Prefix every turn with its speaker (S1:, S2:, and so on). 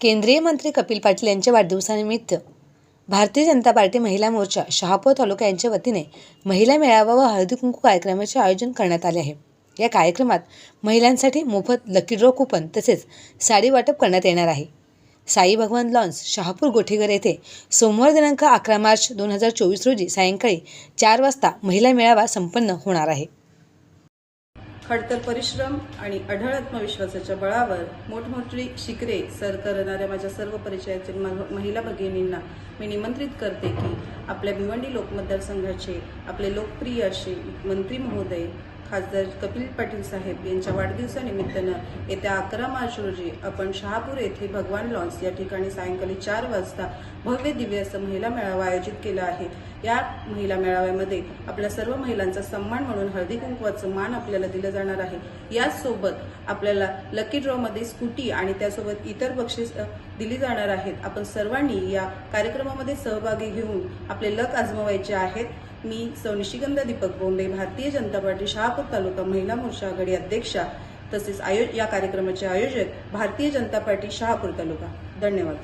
S1: केंद्रीय मंत्री कपिल पाटील यांच्या वाढदिवसानिमित्त भारतीय जनता पार्टी महिला मोर्चा शहापूर तालुका यांच्या वतीने महिला मेळावा व हळदी कुंकू कार्यक्रमाचे आयोजन करण्यात आले आहे. या कार्यक्रमात महिलांसाठी मोफत लकी ड्रॉ कुपन तसेच साडी वाटप करण्यात येणार आहे. साई भगवान लॉन्स शहापूर गोठेघर येथे सोमवार दिनांक अकरा मार्च दोन हजार चोवीस रोजी सायंकाळी चार वाजता महिला मेळावा संपन्न होणार आहे.
S2: खडतर परिश्रम आणि अढळ आत्मविश्वासाच्या बळावर मोठमोठी शिखरे सर करणाऱ्या माझ्या सर्व परिचयातील महिला भगिनींना मी निमंत्रित करते की आपल्या भिवंडी लोक मतदारसंघाचे आपले लोकप्रिय असे मंत्री महोदय खासदार कपिल पाटील साहेब यांच्या वाढदिवसानिमित्तानं येत्या अकरा मार्च रोजी आपण शहापूर येथे भगवान लॉन्स या ठिकाणी सायंकाळी चार वाजता भव्य दिव्य असं महिला मेळावा आयोजित केला आहे. या महिला मेळाव्यामध्ये आपल्या सर्व महिलांचा सन्मान म्हणून हळदी कुंकवाचं मान आपल्याला दिलं जाणार आहे. याचसोबत आपल्याला लकी ड्रॉमध्ये स्कूटी आणि त्यासोबत इतर बक्षीस दिली जाणार आहेत. आपण सर्वांनी या कार्यक्रमामध्ये सहभागी घेऊन आपले लक आजमावायचे आहेत. मी सौनिशिगंधा दीपक बोंडे भारतीय जनता पार्टी शहापूर तालुका महिला मोर्चा आघाडी अध्यक्षा तसेच आयो या कार्यक्रमाचे आयोजक भारतीय जनता पार्टी शहापूर तालुका. धन्यवाद.